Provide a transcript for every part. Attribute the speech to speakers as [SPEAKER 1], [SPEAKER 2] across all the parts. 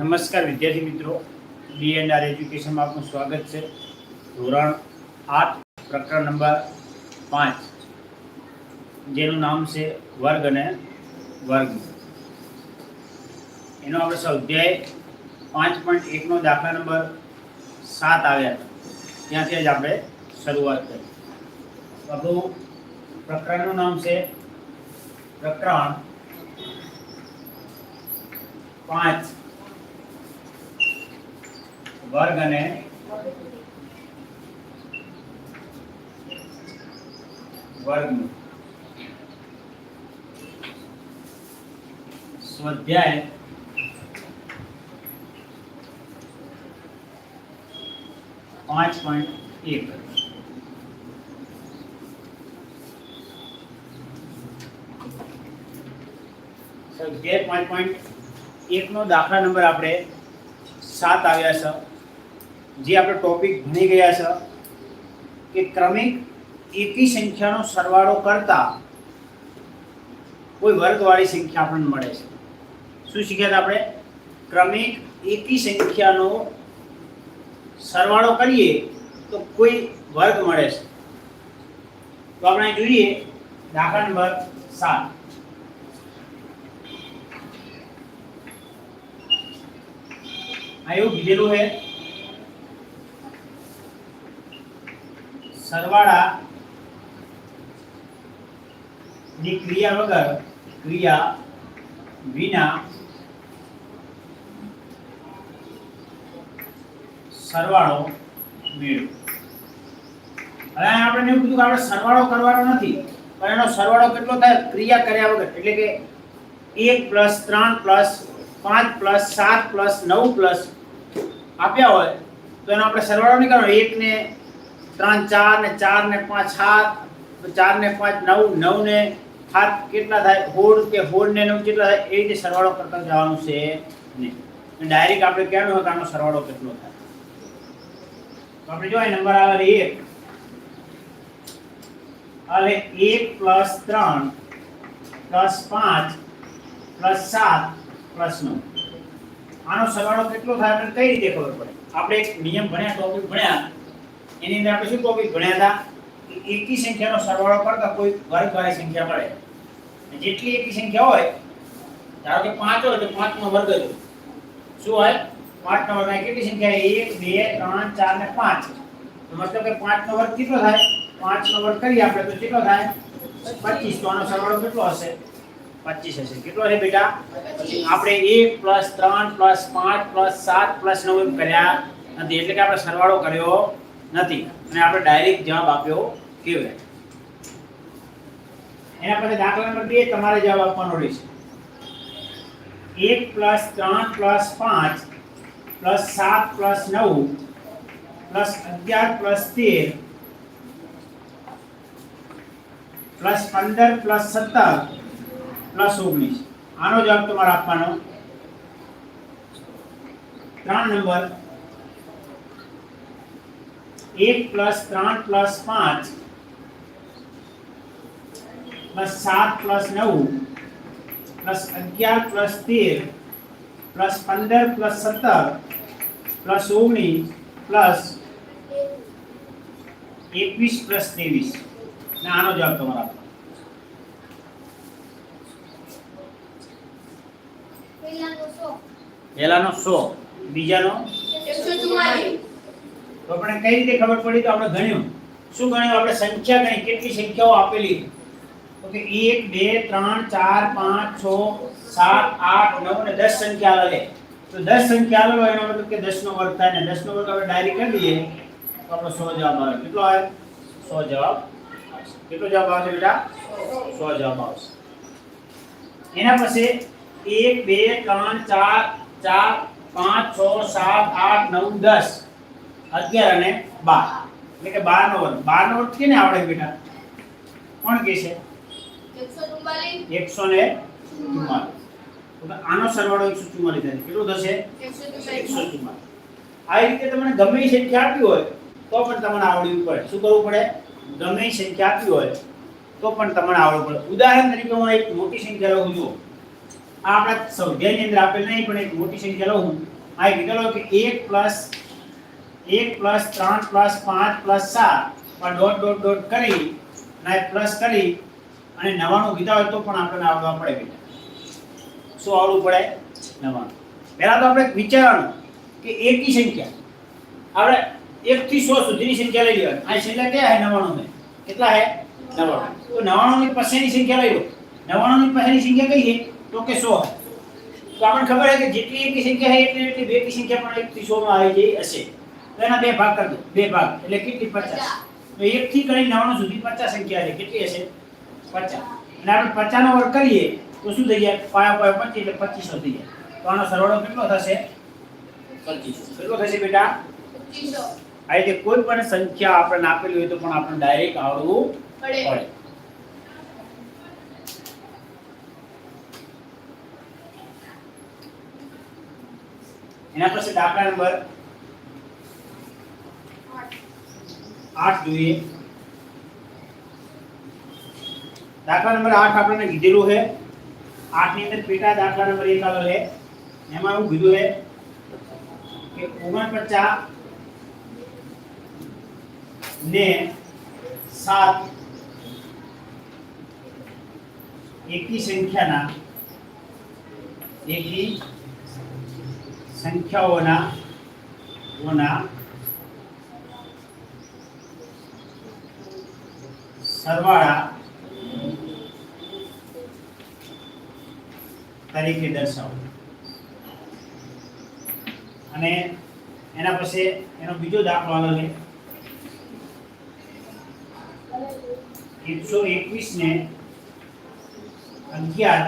[SPEAKER 1] નમસ્કાર વિદ્યાર્થી મિત્રો. બી એન્ડ આર એજ્યુકેશનમાં આપનું સ્વાગત છે. ધોરણ આઠ, પ્રકરણ નંબર પાંચ, જેનું નામ છે વર્ગ અને વર્ગ. એનો આપણે સ્વાધ્યાય પાંચ પોઈન્ટ એકનો દાખલા નંબર સાત આવ્યા ત્યાંથી જ આપણે શરૂઆત કરી. આપણું પ્રકરણનું નામ છે પ્રકરણ પાંચ. વર્ગ અને વર્ગમૂળ સ્વાધ્યાય પાંચ પોઈન્ટ એક સ્વાધ્યાય પાંચ પોઈન્ટ એકનો દાખલા નંબર આપણે સાત આવ્યા છે જે આપણે ટોપિક ભણી ગયા છે, કે ક્રમિક એકી સંખ્યાનો સરવાળો કરતા કોઈ વર્ગવાળી સંખ્યા આપણને મળે છે. શું શીખ્યા આપણે? ક્રમિક એકી સંખ્યાનો સરવાળો કરીએ તો કોઈ વર્ગ મળે છે. તો આપણે જોઈએ દાખલા નંબર સાત. આ એવું કીધેલું છે સરવાળા ની ક્રિયા વગર ક્રિયા વિના સરવાળો મેળવો. હવે આપણે એવું કીધું કે આપણે સરવાળો કરવાનો નથી, પણ એનો સરવાળો કેટલો થાય? ક્રિયા કર્યા વગર. એટલે કે એક પ્લસ ત્રણ પ્લસ પાંચ પ્લસ સાત પ્લસ નવ પ્લસ આપ્યા હોય, તો એનો આપણે સરવાળો નહીં કરવાનો. એક ને ત્રણ, ચાર ને ચાર ને પાંચ, સાત ચાર ને પાંચ, નવ નવ ને સાત કેટલા થાય? સોળ કે સોળ ને નવ કેટલા થાય? એ રીતે સરવાળો કરતા જવાનું છે નહીં. ડાયરેક્ટ આપણે કહેવાનું હોય કે આનો સરવાળો કેટલો થાય. આપણે જોઈએ નંબર આવે એક. હવે એક પ્લસ ત્રણ, પ્લસ પાંચ, પ્લસ સાત, પ્લસ નવ. આનો સરવાળો કેટલો થાય? આપણે કઈ રીતે ખબર પડે? આપણે એક નિયમ ભણ્યા ટોપિક ભણ્યા. એની અંદર આપણે શું ટોપિક ભણ્યા હતા કે એકી સંખ્યાનો સરવાળો કરતા કોઈ વર્ગવાળી સંખ્યા મળે. જેટલી એકી સંખ્યા હોય, ધારો કે પાંચ હોય તો પાંચનો વર્ગ જો શું હોય? પાંચનો વર્ગ. કેટલી સંખ્યા એક, બે, ત્રણ, ચાર ને પાંચ. મતલબ કે પાંચનો વર્ગ કેટલો થાય? પાંચનો વર્ગ કરીએ આપણે તો કેટલો થાય? પચીસ. તો આનો સરવાળો કેટલો હશે? પચીસ હશે. કેટલો છે બેટા? આપણે એક પ્લસ ત્રણ પ્લસ પાંચ પ્લસ સાત પ્લસ નવ એમ કર્યા નથી. એટલે કે આપણે સરવાળો કર્યો નથી. અને આપણે ડાયરેક્ટ જવાબ આપ્યો કેવી એના પછી દાખલા નંબર બે તમારે જવાબ આપવાનો રહેશે. એક પ્લસ ત્રણ પ્લસ પાંચ પ્લસ સાત પ્લસ નવ પ્લસ અગિયાર પ્લસ તેર પ્લસ પંદર પ્લસ સત્તર પ્લસ ઓગણીસ. આનો જવાબ તમારે આપવાનો. ત્રણ નંબર એક પ્લસ ત્રણ પ્લસ પાંચ પ્લસ સાત પ્લસ નવ પ્લસ અગિયાર પ્લસ તેર પ્લસ પંદર પ્લસ સત્તર પ્લસ ઓગણીસ પ્લસ એકવીસ પ્લસ ત્રેવીસ ને આનો જવાબ તમારો આપવાનો પહેલાનો સો બીજાનો તો આપણે કઈ રીતે ખબર પડી તો આપણે ગણ્યું શું ગણ્યું આપણે સંખ્યા ગણી કેટલી સંખ્યાઓ આપેલી તો કે 1 2 3 4 5 6 7 8 9 અને 10 સંખ્યા આલે તો 10 સંખ્યા આલે હોય એનો મતલબ કે 10 નો વર્ગ થાય ને 10 નો વર્ગ આપણે ડાયરેક્ટ કરી દઈએ તો આપણો 100 જવાબ આવે કેટલો આવે 100 જવાબ આવશે કેટલો જવાબ આવશે બેટા 100 જવાબ આવશે એના પછી 1 2 3 4 ચાર પાંચ છ સાત આઠ નવ દસ અગિયાર અને બાર. એટલે કે બાર નો વર્ગ બાર નો વર્ગ કેને આવડે બેટા? કોણ કે છે? એકસો ને ચુમ્માલીસ. આનો સરવાળો એકસો ચુમ્માલીસ થાય કેટલું થશે? એકસો ચુમ્માલીસ. આવી રીતે તમને ગમે સંખ્યા આપી હોય, તો પણ તમને આવડવી પડે. શું કરવું પડે? ગમે સંખ્યા આપી હોય, તો પણ તમને આવડવું પડે. ઉદાહરણ તરીકે હું એક મોટી સંખ્યા લઉં છું. આ આપણા સ્વાધ્યાયની અંદર આપેલ નહીં, પણ એક મોટી સંખ્યા લઉં આ કીધેલો કે એક પ્લસ એક પ્લસ ત્રણ પ્લસ પાંચ પ્લસ સાત પણ ડોટ ડોટ ડોટ કરી અને પ્લસ કરી અને નવાણું કીધા હોય તો પણ આપણને આવડવા પડે બેટા શું આવડવું પડે નવાણું પહેલા તો આપણે વિચારવાનું કે એકી સંખ્યા આપણે એક થી સો સુધીની સંખ્યા લઈ લેવાની આ છેલ્લે ક્યાં હે નવાણું ને કેટલા હે નવાણું તો નવાણું ની પછીની સંખ્યા લઈ લો નવાણું ની પછીની સંખ્યા કઈ છે તો કે સો તો આપણને ખબર છે કે જેટલી એકી સંખ્યા છે એટલી એટલી બેકી સંખ્યા પણ એક થી સો માં આવી જઈ હશે તો એના બે ભાગ કરી દો બે ભાગ એટલે કેટલી પચાસ તો એક થી કરી નવાણું સુધી પચાસ સંખ્યા છે કેટલી હશે પચાસ અને આપણે પચાસ નો વર્ગ કરીએ તો શું થઈ જાય પાયા પાયા પચીસ એટલે પચીસો થઈ જાય તો આનો સરવાળો કેટલો થશે પચીસો કેટલો થશે બેટા આ રીતે કોઈ પણ સંખ્યા આપણને આપેલી હોય તો પણ આપણને ડાયરેક્ટ આવડવું પડે એના પછી દાખલા નંબર આઠ જોઈએ દાખલા નંબર આઠ આપણને કીધેલું છે આઠ ની અંદર પેટા દાખલા નંબર એક આવેલો છે એમાં એવું કીધું છે કે ઓગણપચાસ ને સાત એકી સંખ્યાના એકી સંખ્યાઓના ઓના સરવાળા તરીકે દર્શાવો. અને એના પછી એનો બીજો દાખલો આવેલો છે. એકસો એકવીસ ને અગિયાર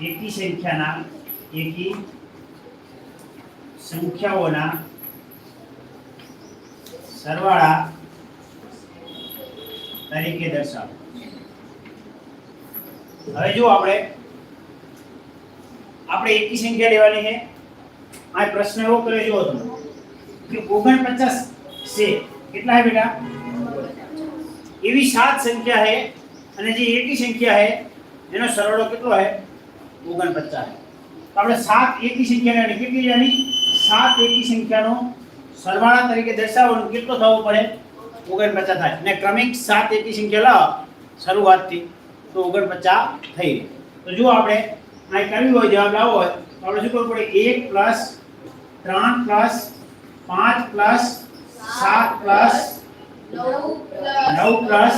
[SPEAKER 1] એકી સંખ્યાના એકી સંખ્યાઓના સરવાળા તરીકે દર્શાવો. હવે જો આપણે. આપણે એકી સંખ્યા લેવાની છે. આ પ્રશ્ન એવો કર્યો જો હતો કે 49 છે. કેટલા છે બેટા? એવી સાત સંખ્યા છે અને જે એકી સંખ્યા છે, એનો સરવાળો કેટલો છે? 49 છે. તો આપણે સાત એકી સંખ્યા લેવાની કેટલી લેવાની? સાત એકી સંખ્યાનો સરવાળા તરીકે દર્શાવવાનું કેટલો થવો પડે? 49 થાય. અને ક્રમિક સાત એકી સંખ્યા લ, શરૂઆતથી તો 49 થઈ તો જો આપણે, આ કરવી હોય, જવાબ લાવવો હોય, તો આપણે શું કરવું પડે? એક પ્લસ ત્રણ પ્લસ પાંચ પ્લસ સાત પ્લસ નવ પ્લસ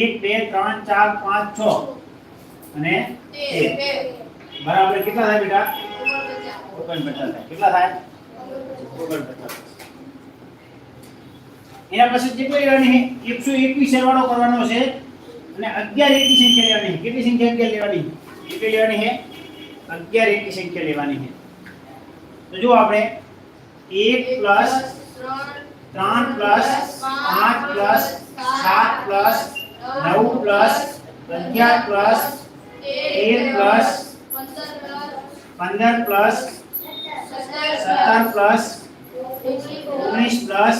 [SPEAKER 1] એક, બે, ત્રણ, ચાર, પાંચ, છ. અને બરાબર કેટલા થાય બેટા? ઓગણપચાસ થાય. કેટલા થાય? ઓગણપચાસ. એના પછી કેટલી લેવાની છે એકસો એકવીસ સરવાળો કરવાનો છે અને અગિયાર એકી સંખ્યા લેવાની છે કેટલી સંખ્યા અગિયાર લેવાની કેટલી લેવાની છે અગિયાર એકી સંખ્યા લેવાની છે તો જો આપણે એક પ્લસ ત્રણ પ્લસ પાંચ પ્લસ સાત પ્લસ નવ પ્લસ અગિયાર પ્લસ તેર પ્લસ પંદર પ્લસ સત્તર પ્લસ ઓગણીસ પ્લસ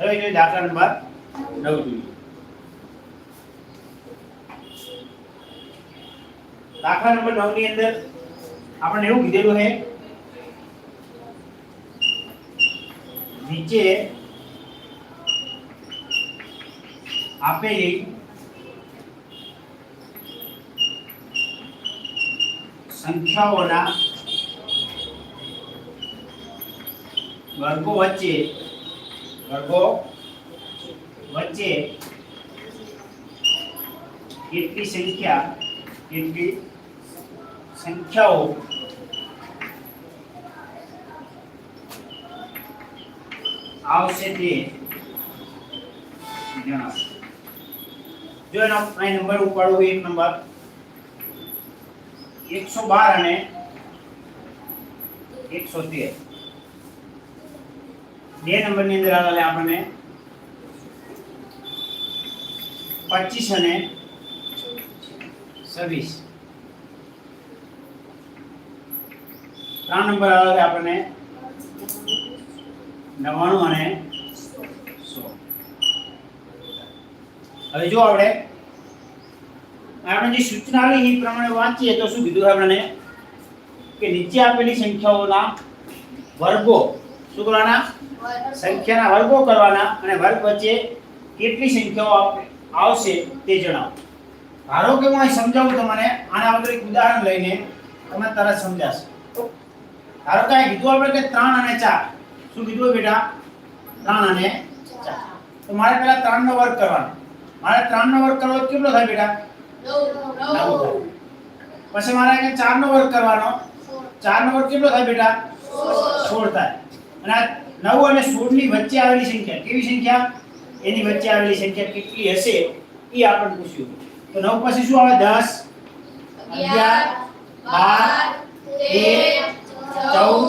[SPEAKER 1] હવે જોઈએ દાખલા નંબર નવ જોઈએ. દાખલા નંબર નવની અંદર આપણને એવું કીધેલું છે, નીચે આપેલી સંખ્યાઓના વર્ગો વચ્ચે વર્ગો વચ્ચે કેટલી સંખ્યા કેટલી સંખ્યાઓ આવશે તે જણાવો જો એનો અહીં નંબર ઉપાડો હોય એક નંબર એકસો બાર અને એકસો તેર બે નંબરની અંદર આવેલા આપણને પચીસ અને છવ્વીસ. ત્રણ નંબર આવે આપણને નવ્વાણું અને સો. હવે જો આપણે આપણે જે સૂચના આવી એ પ્રમાણે વાંચીએ તો શું કીધું આપણને? કે નીચે આપેલી સંખ્યાઓના વર્ગો શું કરવાના સંખ્યાના વર્ગો કરવાના અને વર્ગ વચ્ચે કેટલી સંખ્યાઓ આવશે તે જણાવો. ધારો કે હું સમજાવું તમને, આના વગર એક ઉદાહરણ લઈને તમે તરત સમજાશો. ધારો કે કીધું આપણે કે ત્રણ અને ચાર. શું કીધું બેટા? ત્રણ અને ચાર. તો મારે પહેલા ત્રણ નો વર્ગ કરવાનો. મારે ત્રણ નો વર્ગ કરવો કેટલો થાય બેટા? પછી મારે ચાર નો વર્ગ કરવાનો. ચાર નો વર્ગ કેટલો થાય બેટા? સોળ થાય. અને આ નવ અને સોળની વચ્ચે આવેલી સંખ્યા કેવી સંખ્યા? એની વચ્ચે આવેલી સંખ્યા કેટલી હશે? એ આપણને પૂછ્યું તો નવ પછી શું આવે? દસ અગિયાર બાર તેર ચૌદ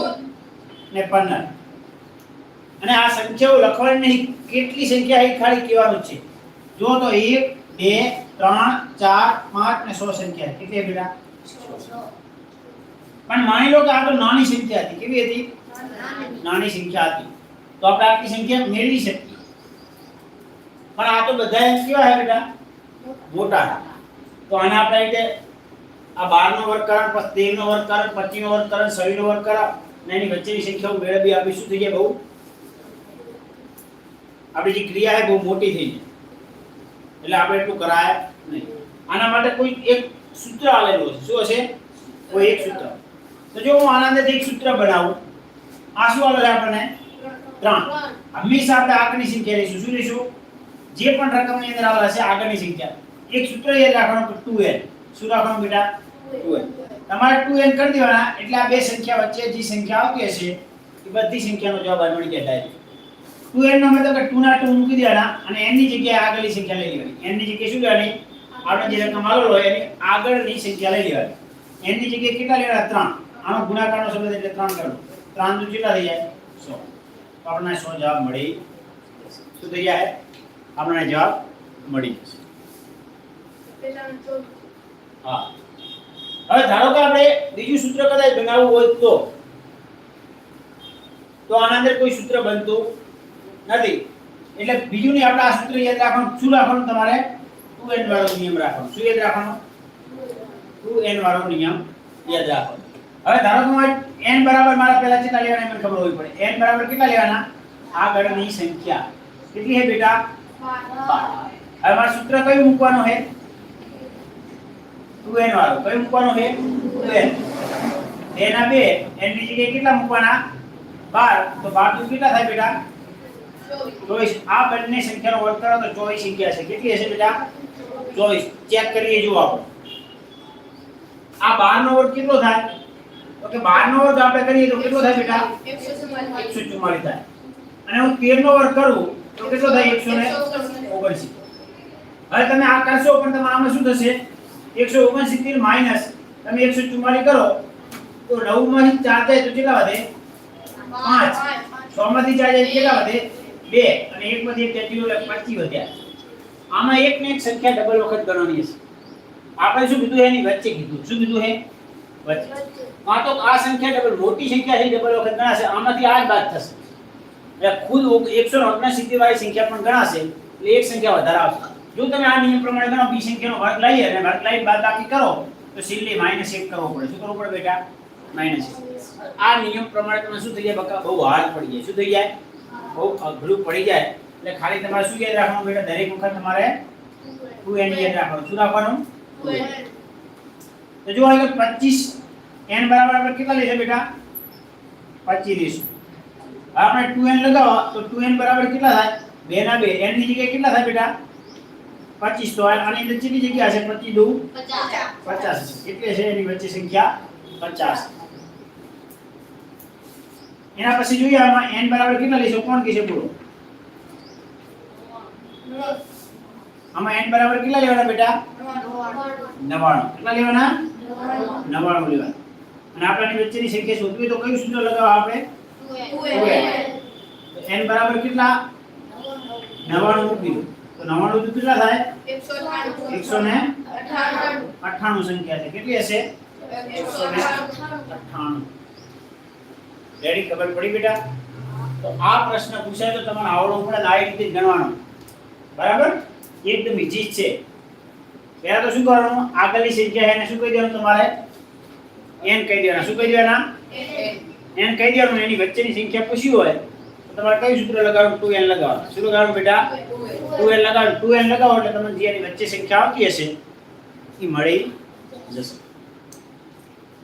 [SPEAKER 1] ને પંદર. અને આ સંખ્યાઓ લખવાની નહીં કેટલી સંખ્યા એ ખાલી કહેવાનું છે. જો તો એક બે ત્રણ ચાર પાંચ ને સો સંખ્યા કેટલી બેટા? પણ માની લો કે આ તો નાની સંખ્યા હતી. કેવી હતી? નાની સંખ્યા હતી તો આપણે આટલી સંખ્યા મેળવી શકીએ પણ આ તો બધા કેવા છે બેટા મોટા તો આને આપણે રીતે આ 12 નો વર્ગ કરણ પછી 13 નો વર્ગ કરણ 25 નો વર્ગ કરણ 26 નો વર્ગ કરણ ને એની વચ્ચેની સંખ્યાઓ મેળવી આપી શું થઈ જાય બહુ આપણી જે ક્રિયા છે બહુ મોટી થઈ જાય એટલે આપણે એટલું કરાય નહીં આના માટે કોઈ એક સૂત્ર આલેલું હશે શું હશે કોઈ એક સૂત્ર તો જો હું આના અંદરથી એક સૂત્ર બનાવું આ શું આવે છે આપણને? ત્રણ. હંમેશા આપણે આગળની સંખ્યા લઈશું. શું લઈશું? જે પણ રકમની અંદર આવેલા છે આગળની સંખ્યા. એક સૂત્ર યાદ રાખવાનું કે 2n શું રાખવાનું બેટા? 2n તમારે 2n કરી દેવાના. એટલે આ બે સંખ્યા વચ્ચે જે સંખ્યા આવતી હશે એ બધી સંખ્યાનો જવાબ આ મળી જાય ટુ એન નો મતલબ કે 2 ના 2 મૂકી દેવાના અને n ની જગ્યાએ આગળની સંખ્યા લઈ લેવાની. n ની જગ્યાએ શું લેવાની? આપણે જે રકમ આવેલો હોય એની આગળની સંખ્યા લઈ લેવાની. n ની જગ્યાએ કેટલા લેવાના? 3 આનો ગુણાકારનો શબ્દ એટલે 3 કરવાનો. 3 દુ કેટલા થઈ જાય 100 તો આપણને 100 જવાબ મળી શું થઈ જાય આપણને જવાબ મળી જશે હા હવે ધારો કે આપણે બીજું સૂત્ર કદાચ બનાવવું હોય તો તો આના અંદર કોઈ સૂત્ર બનતું નથી એટલે બીજું નહીં આપણે આ સૂત્ર યાદ રાખવાનું શું રાખવાનું તમારે 2n વાળો નિયમ રાખવાનો શું યાદ રાખવાનો 2n વાળો નિયમ યાદ રાખવાનો હવે ધારો કે મારે n બરાબર મારા પહેલા કેટલા લેવાના એમ ખબર હોવી પડે. n બરાબર કેટલા લેવાના? આગળની સંખ્યા કેટલી છે બેટા? 12 હવે મારું સૂત્ર કયું મૂકવાનું છે? 2n વાળો. કયું મૂકવાનું છે? 2n બે ના બે. n ની જગ્યાએ કેટલા મૂકવાના? 12 તો 12 તો કેટલા થાય બેટા? ચોવીસ. આ બંને સંખ્યાનો વર્ગ કરો તો ચોવીસ સંખ્યા છે. કેટલી હશે બેટા? ચોવીસ. ચેક કરીએ, જુઓ. આ બાર નો વર્ગ કેટલો થાય? તો બાર નો વર્ગ આપણે કરીએ તો કેટલો થાય બેટા? એકસો ચુમ્માલીસ થાય. અને હું તેર નો વર્ગ કરું તો કેટલો થાય એકસો ને ઓગણસી. હવે તમે આ કરશો પણ તમે આમાં શું થશે? એકસો ઓગણસિત્તેર માઇનસ. તમે એકસો ચુમ્માલીસ કરો તો નવમાંથી ચાર જાય તો કેટલા વધે? પાંચ. છ માંથી ચાર જાય કેટલા વધે? બે. અને એક માંથી એક જતી એટલે પચીસ વધ્યા. આમાં એક ને એક સંખ્યા ડબલ વખત ગણવાની હશે. આપણે શું કીધું? એની વચ્ચે કીધું. શું કીધું હે? વચ્ચે કાં તો આ સંખ્યા ડબલ મોટી સંખ્યા છે ડબલ વખત ગણાશે આમાંથી આ જ બાદ થશે એટલે ખુદ એકસો ઓગણસિત્તેર વાળી સંખ્યા પણ ગણાશે એટલે એક સંખ્યા વધારે આવશે જો તમે આ નિયમ પ્રમાણે ગણો બી સંખ્યાનો વર્ગ લઈએ અને વર્ગ લઈને બાદ બાકી કરો તો સિલ્લી માઇનસ એક કરવો પડે શું કરવું પડે બેટા માઇનસ આ નિયમ પ્રમાણે તમે શું થઈ જાય બકા બહુ હાર્ડ પડી જાય શું થઈ જાય બહુ અઘરું પડી જાય એટલે ખાલી તમારે શું યાદ રાખવાનું બેટા દરેક વખત તમારે 2n યાદ રાખવાનું શું રાખવાનું તો જો આગળ 25 n બરાબર આપણે કેટલા લઈશું બેટા 25 લઈશું હવે આપણે 2n લગાવો તો 2n બરાબર કેટલા થાય 2 ના 2 n ની જગ્યાએ કેટલા થાય બેટા 25 તો આની અંદર કેટલી જગ્યા હશે 25 દુ 50 હશે કેટલી છે એની વચ્ચે સંખ્યા 50 એના પછી જોઈએ આમાં n બરાબર કેટલા લઈશું કોણ કહેશે બોલો આમાં n બરાબર કેટલા લેવાના બેટા 99 કેટલા લેવાના નવાણું લેવાનું અને આપણાની વચ્ચેની સંખ્યા શોધવી તો કયું સૂત્ર લગાવવા આપણે તો n બરાબર કેટલા નવાણું મૂકી દો તો નવાણું તો કેટલા થાય એકસો ને અઠ્ઠાણું સંખ્યા છે કેટલી હશે અઠ્ઠાણું રેડી ખબર પડી બેટા તો આ પ્રશ્ન પૂછાય તો તમારે આવડવો પડે ને આ રીતે જ ગણવાનો બરાબર એકદમ ઈજી જ છે પહેલા તો શું કરવાનું આગળની સંખ્યા એને શું કહી દેવાનું તમારે n કહી દેવાના શું કહી દેવાના n કહી દેવાનું એની વચ્ચેની સંખ્યા પૂછી હોય તો તમારે કયું સૂત્ર લગાવવાનું 2n લગાવવાનું શું લગાવવાનું બેટા 2n લગાવો 2n લગાવો એટલે તમને જે એની વચ્ચે સંખ્યા આવતી હશે એ મળી જશે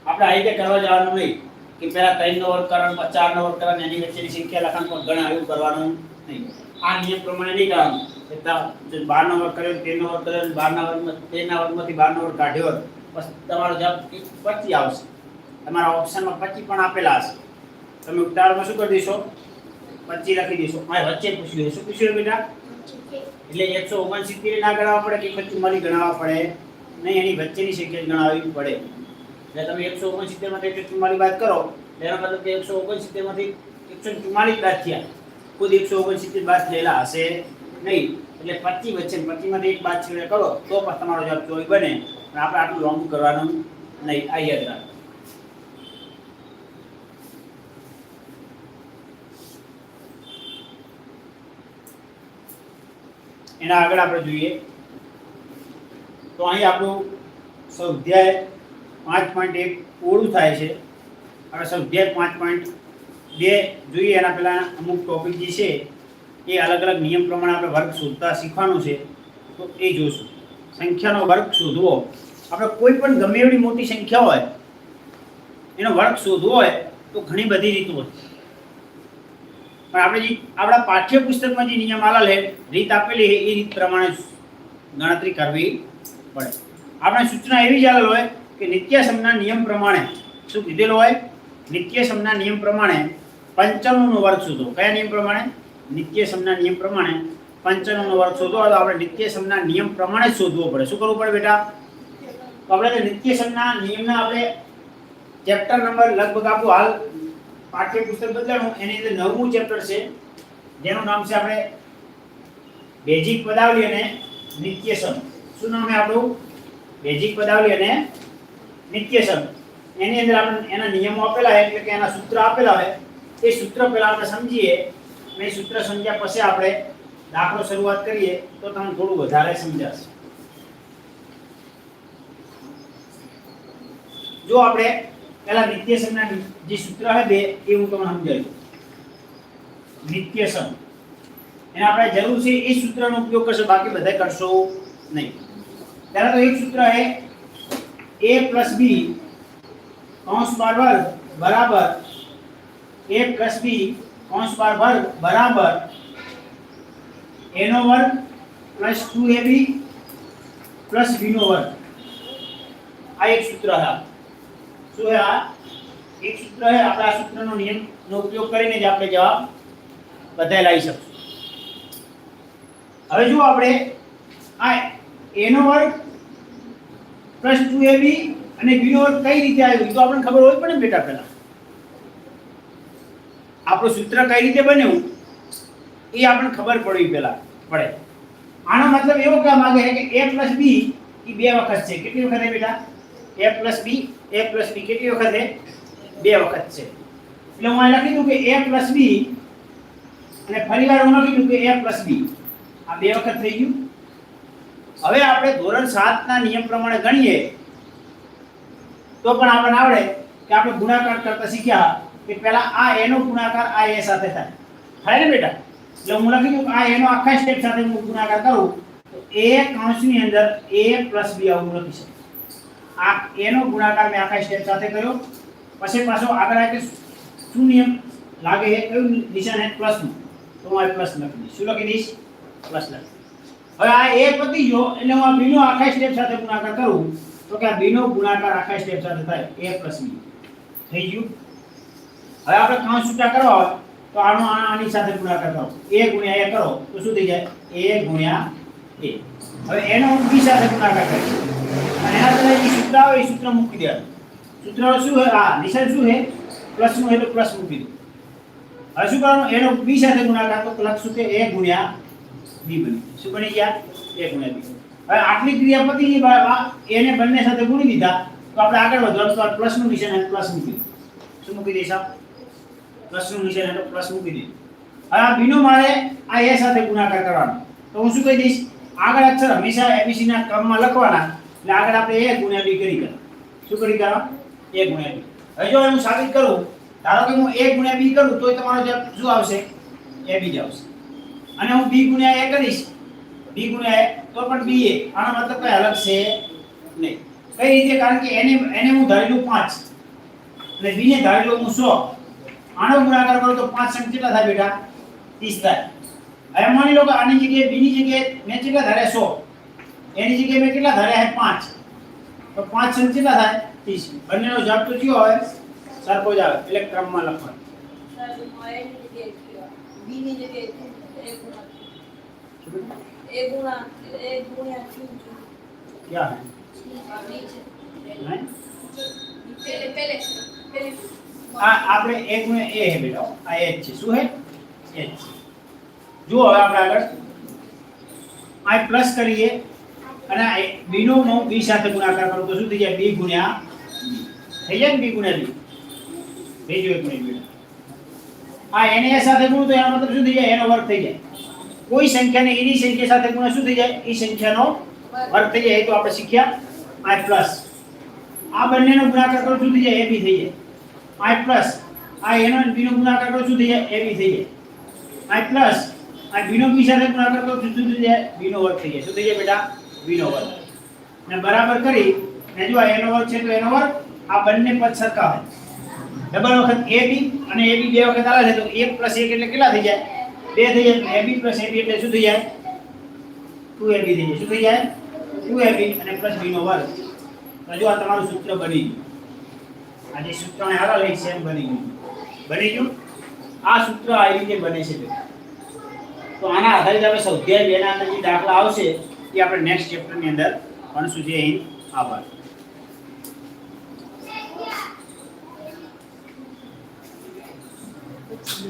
[SPEAKER 1] આપણે આ રીતે કરવા જવાનું નહીં કે પહેલા ત્રણ નો વર્ગ કરવાનો પછી ચાર નો વર્ગ કરવાનો એની વચ્ચેની સંખ્યા લખવાનું પણ ગણા એવું કરવાનું નહીં આ નિયમ પ્રમાણે નહીં કરવાનું કે બારનો વર્ગ કર્યો તેર નો વર્ગ કર્યો બાર ના વર્ગમાં તેરના વર્ગમાંથી બાર નો વર્ગ કાઢ્યો પછી તમારો જવાબ પચી આવશે. તમારા ઓપ્શનમાં પચી પણ આપેલા હશે. તમે ઉતારમાં શું કરી દેશો પચી લખી દેશો મારે વચ્ચે પૂછ્યું શું પૂછ્યું બેટા? એટલે એકસો ઓગણસિત્તેર ના ગણાવવા પડે કે એકસો મારી ગણાવવા પડે? નહીં, એની વચ્ચેની સંખ્યા ગણાવવી પડે. એટલે તમે એકસો ઓગણસિત્તેરમાંથી એકસો ચુમ્માલીસ બાદ કરો એટલે એનો મતલબ કે એકસો ઓગણસિત્તેરમાંથી એકસો ચુમ્માલીસ બાદ થયા. ખુદ એકસો ઓગણસિત્તેર બાદ થયેલા હશે. નહીં, એટલે પચી વચ્ચે પચીમાંથી એક બાદ છેડે કરો, તો પણ તમારો જવાબ ચોવીસ બને. પણ આપણે આટલું લોંગ કરવાનું નહીં, આ યાદ રાખો. એના આગળ આપણે જોઈએ. તો અહીં આપણું સ્વાધ્યાય પાંચ પોઈન્ટ એક પૂરું થાય છે. હવે સ્વાધ્યાય પાંચ પોઈન્ટ બે જોઈએ, એના પહેલાં અમુક ટોપિક જે છે એ અલગ અલગ નિયમ પ્રમાણે આપણે વર્ગ શોધતા શીખવાનું છે, તો એ જોશું સંખ્યાનો વર્ગ શોધવો. આપણે કોઈ પણ ગમે એવી મોટી સંખ્યા હોય, એનો વર્ગ શોધવો હોય, તો ઘણી બધી રીતો હોય. પણ આપણે જે આપણા પાઠ્યપુસ્તકમાં જે નિયમ આલેલ છે, રીત આપેલી એ રીત પ્રમાણે ગણતરી કરવી પડે. આપણે સૂચના એવી જ આલેલ હોય કે નિત્યાસમના નિયમ પ્રમાણે શું કીધેલું હોય? નિત્યસમના નિયમ પ્રમાણે પંચાણુંનો વર્ગ શોધો. કયા નિયમ પ્રમાણે? નિત્યસમના નિયમ પ્રમાણે પંચાણુંનો વર્ગ શોધો હોય તો આપણે નિત્યસમના નિયમ પ્રમાણે જ શોધવો પડે શું કરવું પડે બેટા તો આપણે તો નિત્યસમના નિયમના આપણે ચેપ્ટર નંબર લગભગ આપો હાલ પાઠ્યપુસ્તક બદલાણું એની અંદર નવમું ચેપ્ટર છે જેનું નામ છે આપણે બેઝિક પદાવલી અને નિત્યસમ શું નામ છે આપણું બેઝિક પદાવલી અને નિત્યસમ એની અંદર આપણે એના નિયમો આપેલા હોય એટલે કે એના સૂત્ર આપેલા હોય એ સૂત્ર પહેલા આપણે સમજીએ અને એ સૂત્ર સમજ્યા પછી આપણે દાખલો શરૂઆત કરીએ તો તમને થોડું વધારે સમજાશે જો આપણે પહેલા નિત્યસમના જે સૂત્ર છે બે એ હું તમને સમજાવી દઉં નિત્યસમ એને આપણે જરૂર છે એ સૂત્રનો ઉપયોગ કરશો બાકી બધા કરશો નહીં પહેલા તો એક સૂત્ર છે a પ્લસ બી કૌંસ બાર વર્ગ બરાબર a પ્લસ બી કૌંસ બાર વર્ગ બરાબર. a નો વર્ગ plus two A plus B નો વર્ગ. આ એક સૂત્ર છે. શું છે આ? એક સૂત્ર છે. આપણે સૂત્રનો નિયમનો ઉપયોગ કરીને જ આપણે જવાબ બધાય લાવી શકશું. હવે જો આપણે આ a નો વર્ગ પ્લસ ટુ એ બી અને બી નો વર્ગ કઈ રીતે આવ્યો? તો આપણને ખબર હોય પણ ને બેટા પહેલા. આપણું સૂત્ર કઈ રીતે બન્યું? એ આપણને ખબર પડવી પહેલા પડે. આનો મતલબ એવો કહેવા માંગે છે કે a પ્લસ બી એ બે વખત છે. કેટલી વખત છે બેટા? A plus B a plus B કેટલી વખત બે વખત છે. એટલે હું અહીં લખી દઉં કે a પ્લસ બી અને ફરીવાર હું લખી દઉં કે a પ્લસ બી આ બે વખત થઈ ગયું. હવે આપણે ધોરણ 7 ના નિયમ પ્રમાણે ગણીએ તો પણ આપણને આવડે કે આપણે ગુણાકાર કરતા શીખ્યા. કે પહેલા આ a નો ગુણાકાર આ a સાથે થાય થાય ને બેટા એટલે હું લખી દઉં કે આ a નો આખા સ્ટેપ સાથે હું ગુણાકાર કરું તો a કૌંસની અંદર a b આવું લખી શકું આ a નો ગુણાકાર મેં આખા સ્ટેપ સાથે કર્યો પછી પાછો આગળ આ કે શું નિયમ લાગે છે કયું નિશાન છે પ્લસ નું તો હું આ પ્લસ લખી દઈશ શું લખી દઈશ પ્લસ લખી હવે આ a પતી ગયો એટલે હું આ b નો આખા સ્ટેપ સાથે ગુણાકાર કરું તો કે આ b નો ગુણાકાર આખા સ્ટેપ સાથે થાય a b થઈ ગયું હવે આપણે કાઉન્સ છૂટા કરવા હોય તો આનો આ આની સાથે ગુણાકાર કરો a ગુણ્યા a કરો તો શું થઈ જાય a ગુણ્યા a હવે એનો હું બી સાથે ગુણાકાર કરીશ અને એના તમે જે સૂત્ર આવે એ સૂત્ર મૂકી દેવાનું સૂત્ર શું છે આ નિશાન શું છે પ્લસ નું એટલે પ્લસ મૂકી દો હવે શું કરવાનું એનો બી સાથે ગુણાકાર તો લખશું કે a ગુણ્યા બી બની શું બની ગયા a ગુણ્યા બી હવે આટલી ક્રિયા પતી ગઈ બા- આ એને બંને સાથે ગુણી દીધા તો આપણે આગળ વધવાનું તો પ્લસ નું નિશાન એટલે પ્લસ મૂકી દો શું મૂકી દઈશ આપ પ્લસનું નિશાન એટલે પ્લસ મૂકી દીધું હવે આ બીનો મારે આ એ સાથે ગુણાકાર કરવાનો. તો હું શું કહી દઈશ? આગળ અક્ષર હંમેશા એબીસી ના ક્રમમાં લખવાના. એટલે આગળ આપણે એ ગુણ્યા બી કરી કરવા શું કરી કરવા એ ગુણ્યા બી હવે જો હું સાબિત કરું, ધારો કે હું એ ગુણ્યા બી કરું, તોય તમારો જવાબ શું આવશે? Ab જ આવશે. અને હું બી ગુણ્યા એ કરીશ બી ગુણ્યા એ તો પણ બી એ આનો મતલબ કઈ અલગ છે નહીં. કઈ રીતે? કારણ કે એને એને હું ધારેલું પાંચ. અને બીને ધારેલું હું 100 આનો ગુણાકાર કરો તો 5 સંગ કેટલા થાય બેટા 30 થાય હવે માની લો કે આની જગ્યાએ b ની જગ્યાએ મેં કેટલા ધાર્યા 100 એની જગ્યાએ મેં કેટલા ધાર્યા છે 5 તો 5 સંગ કેટલા થાય 30 બંનેનો જવાબ તો કયો આવે સરખો જ આવે એટલે ક્રમમાં લખવાનું
[SPEAKER 2] બીની જગ્યાએ એ ગુણા એ ગુણા એ ગુણ્યા ક્યુ
[SPEAKER 1] ક્યાં હે નહીં?
[SPEAKER 2] પેલે પેલે પેલે
[SPEAKER 1] આ આપણે એક ગુણ્યા a હે બેટા આ a જ છે શું હે a જ છે જુઓ હવે આપણે આગળ આ પ્લસ કરીએ અને આ b નો હું b સાથે ગુણાકાર કરું તો શું થઈ જાય b ગુણ્યા b થઈ જાય ને b ગુણ્યા b બીજું એક મિનિટ બેટા આ એને a સાથે ગુણું તો એનો મતલબ શું થઈ જાય એનો વર્ગ થઈ જાય કોઈ સંખ્યાને એની સંખ્યા સાથે ગુણ્યા શું થઈ જાય એ સંખ્યાનો વર્ગ થઈ જાય એ તો આપણે શીખ્યા આ પ્લસ આ બંનેનો ગુણાકાર કરો શું થઈ જાય ab થઈ જાય આ પ્લસ આ એનો અને b નો ગુણાકાર કરો શું થઈ જાય ab થઈ જાય આ પ્લસ આ b નો b સાથે ગુણાકાર કરો શું થઈ જાય b નો વર્ગ થઈ જાય શું થઈ જાય બેટા b નો વર્ગ ને બરાબર કરી ને જો આ એનો વર્ગ છે તો એનો વર્ગ આ બંને પદ સરખા હોય ડબલ વખત ab અને ab બે વખત આવે છે તો 1 1 એટલે કેટલા થઈ જાય બે થઈ જાય ab ab એટલે શું થઈ જાય 2ab થઈ જાય શું થઈ જાય 2ab અને પ્લસ b નો વર્ગ તો જો આ તમારું સૂત્ર બની ગયું આ જે સૂત્રને હારા લઈ એમ બની ગયું. બની ગયું? આ સૂત્ર આવી રીતે બને છે. તો આના આધારિત આપણે સ્વાધ્યાય બેના અંદર જે દાખલા આવશે એ આપણે નેક્સ્ટ ચેપ્ટરની અંદર ભણશું. જે અહીં આભાર.
[SPEAKER 2] પછી